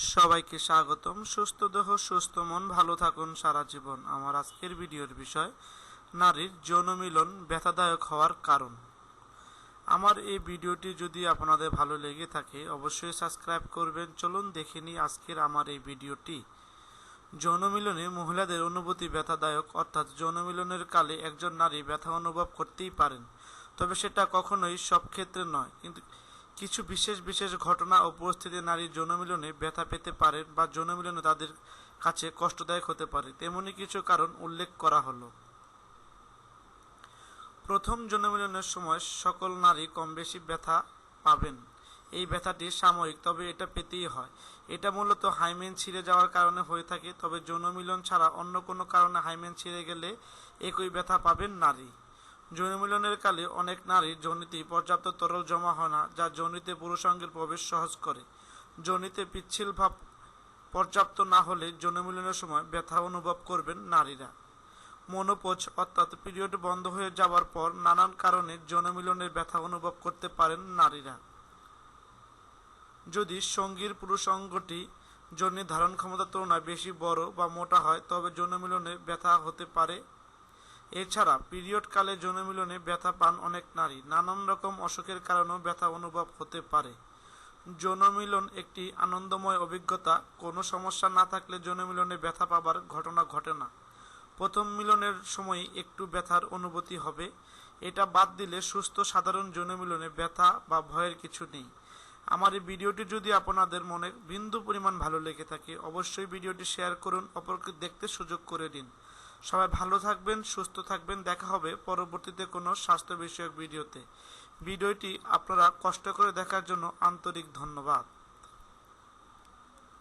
সবাইকে স্বাগতম। সুস্থ দেহ, সুস্থ মন, ভালো থাকুন সারা জীবন। আমার আজকের ভিডিওর বিষয়, নারীর যৌন মিলন ব্যথাদায়ক হওয়ার কারণ। আমার এই ভিডিওটি যদি আপনাদের ভালো লেগে থাকে, অবশ্যই সাবস্ক্রাইব করবেন। চলুন দেখে নিই আজকের আমার এই ভিডিওটি। যৌন মিলনে মহিলাদের অনুভূতি ব্যথাদায়ক, অর্থাৎ যৌন মিলনের কালে একজন নারী ব্যথা অনুভব করতেই পারেন। তবে সেটা কখনোই সব ক্ষেত্রে নয়। কিন্তু কিছু বিশেষ বিশেষ ঘটনা ও পরিস্থিতি নারীর যৌন মিলনে ব্যথা পেতে পারেন বা যৌন মিলনে তাদের কাছে কষ্টদায়ক হতে পারে, তেমনি কিছু কারণ উল্লেখ করা হলো। প্রথম যৌন মিলনের সময় সকল নারী কম বেশি ব্যথা পাবেন। এই ব্যথাটি সাময়িক, তবে এটা পেতেই হয়। এটা মূলত হাইমেন ছিঁড়ে যাওয়ার কারণে হয়ে থাকে, তবে যৌন মিলন ছাড়া অন্য কোনো কারণে হাইমেন ছিঁড়ে গেলে একই ব্যথা পাবেন নারী। যৌন মিলনের কালে অনেক নারীর যৌনিতে পর্যাপ্ত তরল জমা হয় না, যা যৌনিতে পুরুষাঙ্গের প্রবেশ সহজ করে। যৌনিতে পিচ্ছিল ভাব পর্যাপ্ত না হলে যৌন মিলনের সময় ব্যথা অনুভব করবেন নারীরা। মনোপোজ অর্থাৎ পিরিয়ড বন্ধ হয়ে যাওয়ার পর নানান কারণে যৌন মিলনের ব্যথা অনুভব করতে পারেন নারীরা। যদি সঙ্গীর পুরুষাঙ্গটি যৌনের ধারণ ক্ষমতার তুলনায় বেশি বড় বা মোটা হয়, তবে যৌনমিলনে ব্যথা হতে পারে এছাড়া পিরিয়ড কালে যৌন মিলনে ব্যথা পান অনেক নারী। নানান রকম অসুখের কারণেও ব্যথা অনুভব হতে পারে। যৌন মিলন একটি আনন্দময় অভিজ্ঞতা। কোনো সমস্যা না থাকলে যৌন মিলনে ব্যথা পাবার ঘটনা ঘটে না। প্রথম মিলনের সময় একটু ব্যথার অনুভূতি হবে। এটা বাদ দিলে সুস্থ সাধারণ যৌন মিলনে ব্যথা বা ভয়ের কিছু নেই। আমার এই ভিডিওটি যদি আপনাদের মনে বিন্দু পরিমাণ ভালো লেগে থাকে, অবশ্যই ভিডিওটি শেয়ার করুন, অপরকে দেখতে সুযোগ করে দিন। সবাই ভালো থাকবেন, সুস্থ থাকবেন। দেখা হবে পরবর্তীতে কোনো স্বাস্থ্য বিষয়ক ভিডিওতে। ভিডিওটি আপনারা কষ্ট করে দেখার জন্য আন্তরিক ধন্যবাদ।